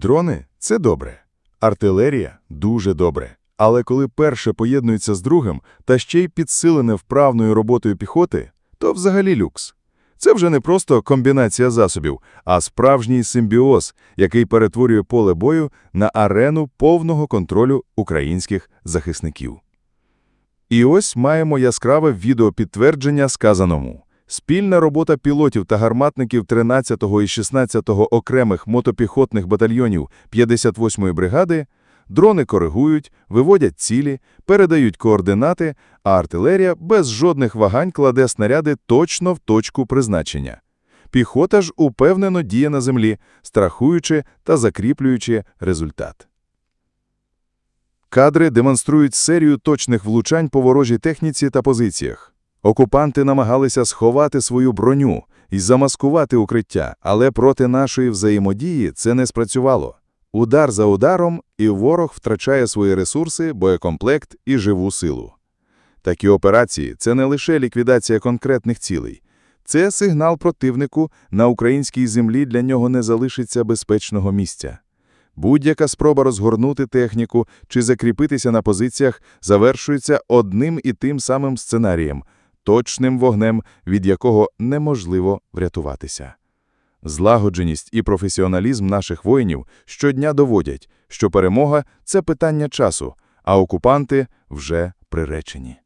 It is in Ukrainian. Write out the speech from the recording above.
Дрони це добре. Артилерія дуже добре. Але коли перше поєднується з другим, та ще й підсилене вправною роботою піхоти, то взагалі люкс. Це вже не просто комбінація засобів, а справжній симбіоз, який перетворює поле бою на арену повного контролю українських захисників. І ось маємо яскраве відеопідтвердження сказаному. Спільна робота пілотів та гарматників 13-го і 16-го окремих мотопіхотних батальйонів 58-ї бригади дрони коригують, виводять цілі, передають координати, а артилерія без жодних вагань кладе снаряди точно в точку призначення. Піхота ж упевнено діє на землі, страхуючи та закріплюючи результат. Кадри демонструють серію точних влучань по ворожій техніці та позиціях. Окупанти намагалися сховати свою броню і замаскувати укриття, але проти нашої взаємодії це не спрацювало. Удар за ударом, і ворог втрачає свої ресурси, боєкомплект і живу силу. Такі операції – це не лише ліквідація конкретних цілей. Це сигнал противнику, на українській землі для нього не залишиться безпечного місця. Будь-яка спроба розгорнути техніку чи закріпитися на позиціях завершується одним і тим самим сценарієм – точним вогнем, від якого неможливо врятуватися. Злагодженість і професіоналізм наших воїнів щодня доводять, що перемога – це питання часу, а окупанти вже приречені.